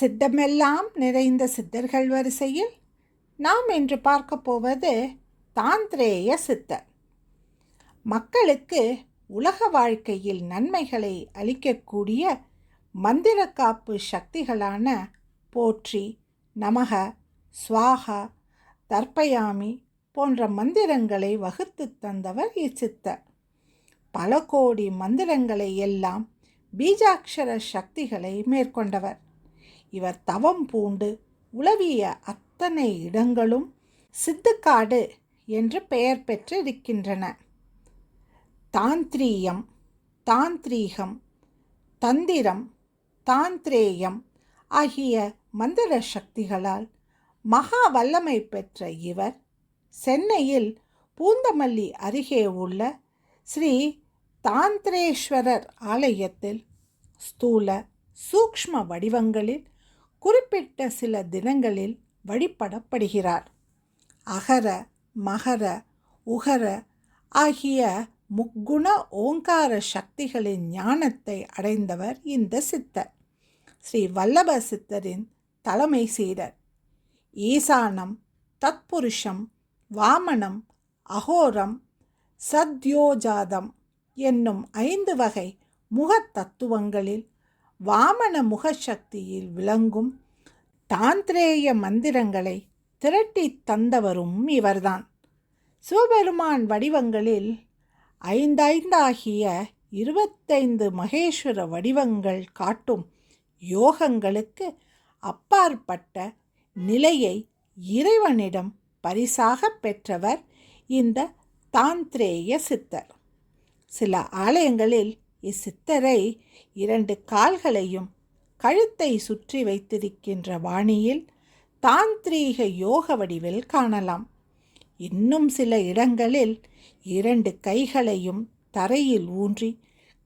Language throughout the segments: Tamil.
சித்தமெல்லாம் நிறைந்த சித்தர்கள் வரிசையில் நாம் இன்று பார்க்க போவது தாந்திரேய சித்தர். மக்களுக்கு உலக வாழ்க்கையில் நன்மைகளை அளிக்கக்கூடிய மந்திர காப்பு சக்திகளான போற்றி நமக சுவாகா தர்ப்பயாமி போன்ற மந்திரங்களை வகுத்து தந்தவர் இச்சித்தர். பல கோடி மந்திரங்களை எல்லாம் பீஜாட்சர சக்திகளை மேற்கொண்டவர். இவர் தவம் பூண்டு உளவிய அத்தனை இடங்களும் சித்துக்காடு என்று பெயர் பெற்றிருக்கின்றன. தாந்திரீயம் தாந்திரீகம் தந்திரம் தாந்திரேயம் ஆகிய மந்திர சக்திகளால் மகா வல்லமை பெற்ற இவர் சென்னையில் பூந்தமல்லி அருகே உள்ள ஸ்ரீ தாந்திரேஸ்வரர் ஆலயத்தில் ஸ்தூல சூக்ஷ்ம வடிவங்களில் குறிப்பிட்ட சில தினங்களில் வழிபடப்படுகிறார். அகர மகர உகர ஆகிய முக்குண ஓங்கார சக்திகளின் ஞானத்தை அடைந்தவர் இந்த சித்தர். ஸ்ரீ வல்லப சித்தரின் தலைமை சீடர். ஈசானம் தத்புருஷம் வாமனம் அகோரம் சத்யோஜாதம் என்னும் ஐந்து வகை முகத் தத்துவங்களில் வாமன முகசக்தியில் விளங்கும் தாந்திரேய மந்திரங்களை திரட்டி தந்தவரும் இவர்தான். சிவபெருமான் வடிவங்களில் ஐந்தைந்தாகிய இருபத்தைந்து மகேஸ்வர வடிவங்கள் காட்டும் யோகங்களுக்கு அப்பாற்பட்ட நிலையை இறைவனிடம் பரிசாக பெற்றவர் இந்த தாந்திரேய சித்தர். சில ஆலயங்களில் இச்சித்தரை இரண்டு கால்களையும் கழுத்தை சுற்றி வைத்திருக்கின்ற வாணியில் தாந்திரீக யோக வடிவில் காணலாம். இன்னும் சில இடங்களில் இரண்டு கைகளையும் தரையில் ஊன்றி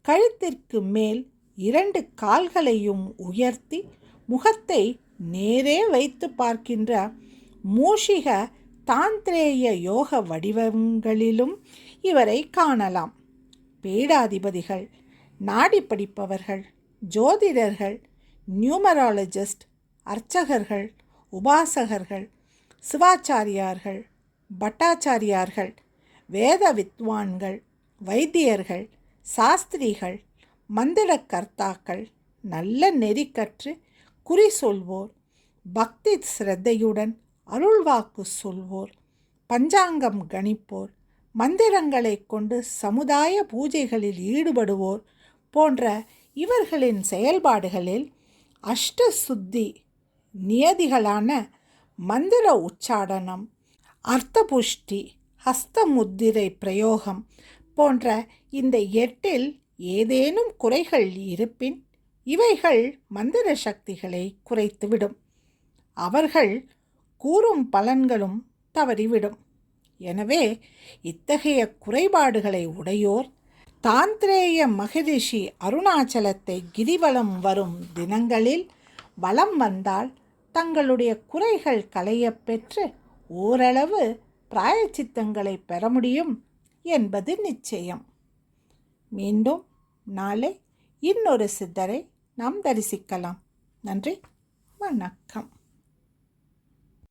கழுத்திற்கு மேல் இரண்டு கால்களையும் உயர்த்தி முகத்தை நேரே வைத்து பார்க்கின்ற மூஷிக தாந்திரேய யோக வடிவங்களிலும் இவரை காணலாம். பீடாதிபதிகள் நாடி படிப்பவர்கள் ஜோதிடர்கள் நியூமராலஜிஸ்ட் அர்ச்சகர்கள் உபாசகர்கள் சிவாச்சாரியார்கள் பட்டாச்சாரியார்கள் வேத வித்வான்கள் வைத்தியர்கள் சாஸ்திரிகள் மந்திர கர்த்தாக்கள் நல்ல நெறி கற்று குறி சொல்வோர் பக்தி சிரத்தையுடன் அருள்வாக்கு சொல்வோர் பஞ்சாங்கம் கணிப்போர் மந்திரங்களை கொண்டு சமுதாய பூஜைகளில் ஈடுபடுவோர் போன்ற இவர்களின் செயல்பாடுகளில் அஷ்ட சுத்தி நியதிகளான மந்திர உச்சாடனம் அர்த்தபுஷ்டி ஹஸ்தமுத்திரை பிரயோகம் போன்ற இந்த எட்டில் ஏதேனும் குறைகள் இருப்பின் இவைகள் மந்திர சக்திகளை குறைத்துவிடும். அவர்கள் கூறும் பலன்களும் தவறிவிடும். எனவே இத்தகைய குறைபாடுகளை உடையோர் தாந்திரேய மகரிஷி அருணாச்சலத்தை கிரிவலம் வரும் தினங்களில் வலம் வந்தால் தங்களுடைய குறைகள் களையப் பெற்று ஓரளவு பிராயச்சித்தங்களை பெற முடியும் என்பது நிச்சயம். மீண்டும் நாளை இன்னொரு சித்தரை நாம் தரிசிக்கலாம். நன்றி. வணக்கம்.